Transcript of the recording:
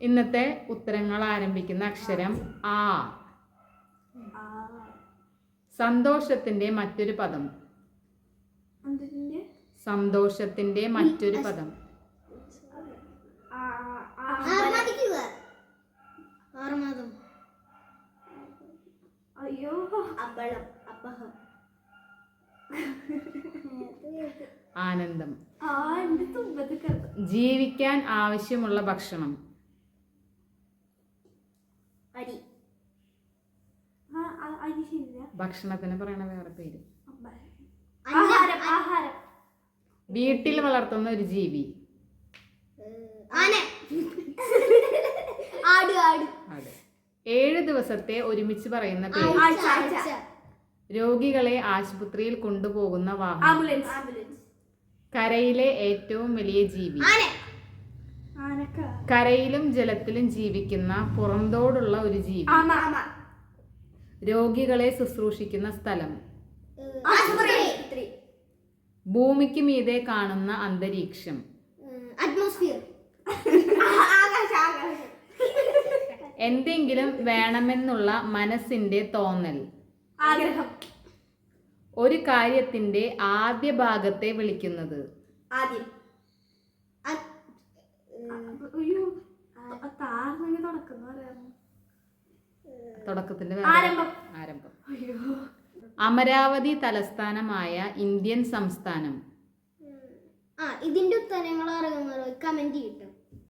ഇന്നത്തെ ഉത്തരങ്ങൾ ആരംഭിക്കുന്ന അക്ഷരം ആ. സന്തോഷത്തിന്റെ മറ്റൊരു പദം. സന്തോഷത്തിന്റെ മറ്റൊരു പദം. ആനന്ദം. ജീവിക്കാൻ ആവശ്യമുള്ള ഭക്ഷണം. അരി. ഭക്ഷണത്തിന് പറയണ വേറെ പേര്. ആഹാരം ആഹാരം. വീട്ടിൽ വളർത്തുന്ന ഒരു ജീവി. ആന. ആട് ആട്. അതെ ഏഴ് ദിവസത്തെ ഒരുമിച്ച് പറയുന്ന പേര്. രോഗികളെ ആശുപത്രിയിൽ കൊണ്ടുപോകുന്ന വാഹനം. ആംബുലൻസ്. ആംബുലൻസ്. കരയിലെ ഏറ്റവും വലിയ ജീവി. കരയിലും ജലത്തിലും ജീവിക്കുന്ന പുറന്തോടുള്ള ഒരു ജീവി. ആമ ആമ. രോഗികളെ ശുശ്രൂഷിക്കുന്ന സ്ഥലം. ഭൂമിക്ക് മീതെ കാണുന്ന അന്തരീക്ഷം. അറ്റ്മോസ്ഫിയർ എന്തെങ്കിലും വേണമെന്നുള്ള മനസ്സിന്റെ തോന്നൽ. ആഗ്രഹം. ഒരു കാര്യത്തിന്റെ ആദ്യ ഭാഗത്തെ വിളിക്കുന്നത്. ആദ്യം. അയ്യോ തുടക്കത്തിന്റെ ആരംഭം. ആരംഭം. അയ്യോ. അമരാവതി തലസ്ഥാനമായ ഇന്ത്യൻ സംസ്ഥാനം. ആ ഇതിന്റെ ഉത്തരങ്ങൾ അറിയുന്നവർ കമന്റ് ചെയ്യട്ടോ.